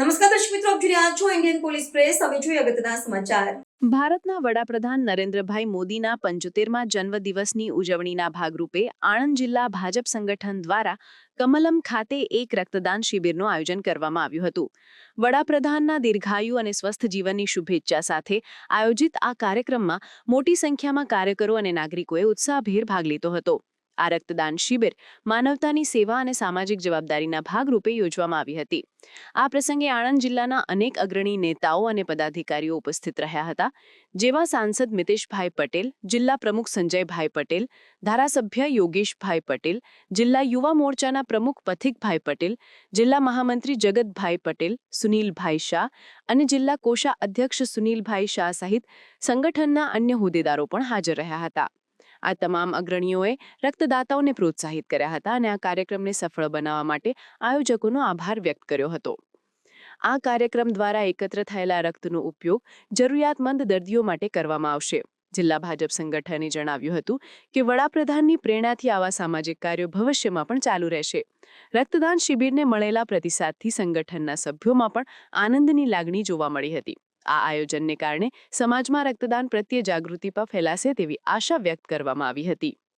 નમસ્કાર દર્શક મિત્રો, આપ છો ઇન્ડિયન પોલીસ પ્રેસ હવે જોઈએ અગત્યના સમાચાર. ભારતના વડાપ્રધાન નરેન્દ્રભાઈ મોદીના પંચોતેરમાં જન્મદિવસની ઉજવણીના ભાગરૂપે આણંદ જિલ્લા ભાજપ સંગઠન દ્વારા કમલમ ખાતે એક રક્તદાન શિબિરનું આયોજન કરવામાં આવ્યું હતું. વડાપ્રધાનના દીર્ઘાયુ અને સ્વસ્થ જીવનની શુભેચ્છા સાથે આયોજિત આ કાર્યક્રમમાં મોટી સંખ્યામાં કાર્યકરો અને નાગરિકોએ ઉત્સાહભેર ભાગ લીધો હતો. આ રક્તદાન શિબિર માનવતાની સેવા અને સામાજિક જવાબદારીના ભાગરૂપે યોજવામાં આવી હતી. આ પ્રસંગે આણંદ જિલ્લાના અનેક અગ્રણી નેતાઓ અને પદાધિકારીઓ ઉપસ્થિત રહ્યા હતા, જેવા સાંસદ મિતેશભાઈ પટેલ, જિલ્લા પ્રમુખ સંજયભાઈ પટેલ, ધારાસભ્ય યોગેશભાઈ પટેલ, જિલ્લા યુવા મોરચાના પ્રમુખ પથિકભાઈ પટેલ, જિલ્લા મહામંત્રી જગતભાઈ પટેલ, સુનિલભાઈ શાહ અને જિલ્લા કોષા અધ્યક્ષ સુનિલભાઈ શાહ સહિત સંગઠનના અન્ય હોદ્દેદારો પણ હાજર રહ્યા હતા. આ તમામ અગ્રણીઓએ રક્તદાતાઓને પ્રોત્સાહિત કર્યા હતા અને આ કાર્યક્રમને સફળ બનાવવા માટે આયોજકોનો આભાર વ્યક્ત કર્યો હતો. આ કાર્યક્રમ દ્વારા એકત્ર થયેલા રક્તનો ઉપયોગ જરૂરિયાતમંદ દર્દીઓ માટે કરવામાં આવશે. જિલ્લા ભાજપ સંગઠને જણાવ્યું હતું કે વડાપ્રધાનની પ્રેરણાથી આવા સામાજિક કાર્યો ભવિષ્યમાં પણ ચાલુ રહેશે. રક્તદાન શિબિરને મળેલા પ્રતિસાદથી સંગઠનના સભ્યોમાં પણ આનંદની લાગણી જોવા મળી હતી. આ આયોજનને કારણે સમાજમાં રક્તદાન પ્રત્યે જાગૃતિ પણ ફેલાશે તેવી આશા વ્યક્ત કરવામાં આવી હતી.